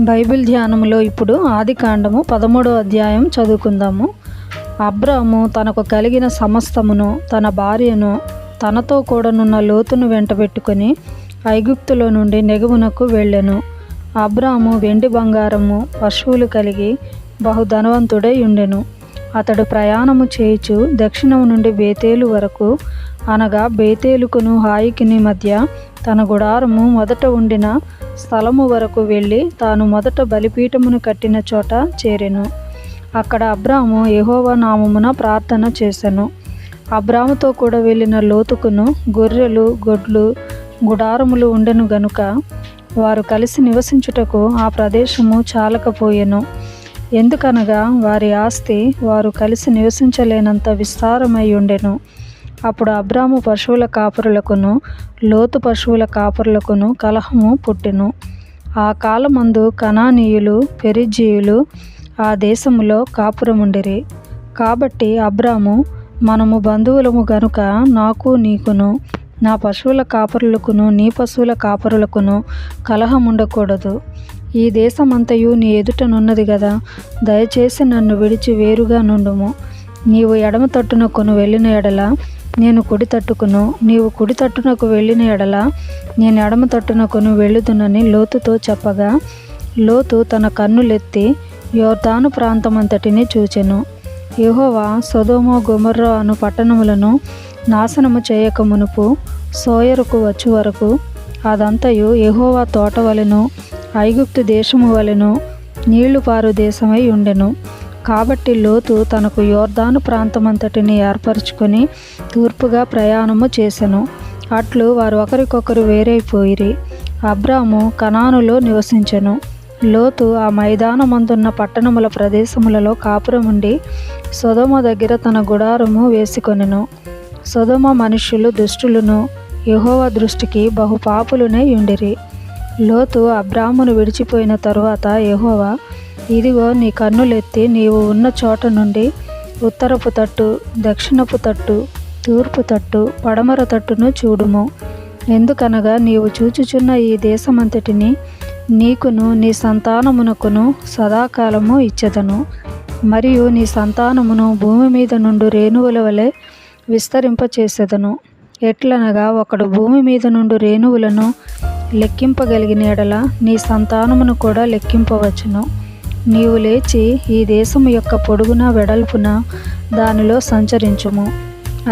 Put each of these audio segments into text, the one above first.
Bible ధ్యానంలో ఇప్పుడు ఆది కాండము పదమూడో అధ్యాయం చదువుకుందాము. అబ్రాము తనకు కలిగిన సమస్తమును తన భార్యను తనతో కూడానున్న లోతును వెంటబెట్టుకొని ఐగుప్తులో నుండి నెగువునకు వెళ్ళెను. అబ్రాము వెండి బంగారము పశువులు కలిగి బహుధనవంతుడై ఉండెను. అతడు ప్రయాణము చేయుచు దక్షిణం నుండి బేతేలు వరకు అనగా బేతేలుకును హాయికిని మధ్య తన గుడారము మొదట ఉండిన స్థలము వరకు వెళ్ళి తాను మొదట బలిపీఠమును కట్టిన చోట చేరెను. అక్కడ అబ్రాము యహోవా నామమున ప్రార్థన చేసెను. అబ్రాముతో కూడా వెళ్ళిన లోతుకును గొర్రెలు గొడ్లు గుడారములు ఉండెను గనుక వారు కలిసి నివసించుటకు ఆ ప్రదేశము చాలకపోయెను. ఎందుకనగా వారి ఆస్తి వారు కలిసి నివసించలేనంత విస్తారమై ఉండెను. అప్పుడు అబ్రాము పశువుల కాపరులకును లోతు పశువుల కాపరులకును కలహము పుట్టెను. ఆ కాలమందు కనానీయులు పెరిజీయులు ఆ దేశములో కాపురముండిరి. కాబట్టి అబ్రాము మనము బంధువులము గనుక నాకు నీకును నా పశువుల కాపరులకును నీ పశువుల కాపరులకును కలహం ఉండకూడదు ఈ దేశమంతయు నీ ఎదుటనున్నది కదా దయచేసి నన్ను విడిచి వేరుగా నుండుము. నీవు ఎడమ తట్టునకును వెళ్ళిన ఎడల నేను కుడి తట్టుకును. నీవు కుడి తట్టునకు వెళ్ళిన ఎడల నేను ఎడమ తట్టునకును వెళ్ళుదునని లోతుతో చెప్పగా లోతు తన కన్నులెత్తి యోర్దాను ప్రాంతమంతటిని చూచెను. యహోవా సొదోమో గుమర్రో అను పట్టణములను నాశనము చేయక మునుపు సోయరుకు వచ్చు వరకు అదంతయు యహోవా తోట వలెను ఐగుప్తు దేశము వలెను నీళ్ళు పారు దేశమై ఉండెను. కాబట్టి లోతు తనకు యోర్దాను ప్రాంతమంతటిని ఏర్పరచుకొని తూర్పుగా ప్రయాణము చేసెను. అట్లు వారు ఒకరికొకరు వేరైపోయిరి. అబ్రాము కనానులో నివసించెను. లోతు ఆ మైదానమందున్న పట్టణముల ప్రదేశములలో కాపురముండి సొదమ దగ్గర తన గుడారము వేసుకొనెను. సొదమ మనుష్యులు దుష్టులను యహోవ దృష్టికి బహుపాపులునే ఉండిరి లోతు అబ్రామును విడిచిపోయిన తరువాత యహోవా ఇదిగో నీ కన్నులెత్తి నీవు ఉన్న చోట నుండి ఉత్తరపు తట్టు దక్షిణపు తట్టు తూర్పు తట్టు పడమర తట్టును చూడుము. ఎందుకనగా నీవు చూచుచున్న ఈ దేశమంతటిని నీకును నీ సంతానమునకును సదాకాలము ఇచ్చదను. మరియు నీ సంతానమును భూమి మీద నుండి రేణువుల వలె విస్తరింపచేసెదను. ఎట్లనగా ఒకడు భూమి మీద నుండి రేణువులను లెక్కింపగలిగిన ఎడల నీ సంతానమును కూడా లెక్కింపవచ్చును. నీవు లేచి ఈ దేశము యొక్క పొడుగున వెడల్పున దానిలో సంచరించుము.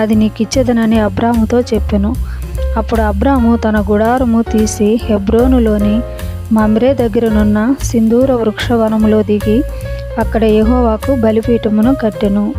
అది నీకిచ్చేదనని అబ్రాముతో చెప్పెను. అప్పుడు అబ్రాము తన గుడారము తీసి హెబ్రోనులోని మమ్రే దగ్గరనున్న సింధూర వృక్షవనములో దిగి అక్కడ యహోవాకు బలిపీఠమును కట్టెను.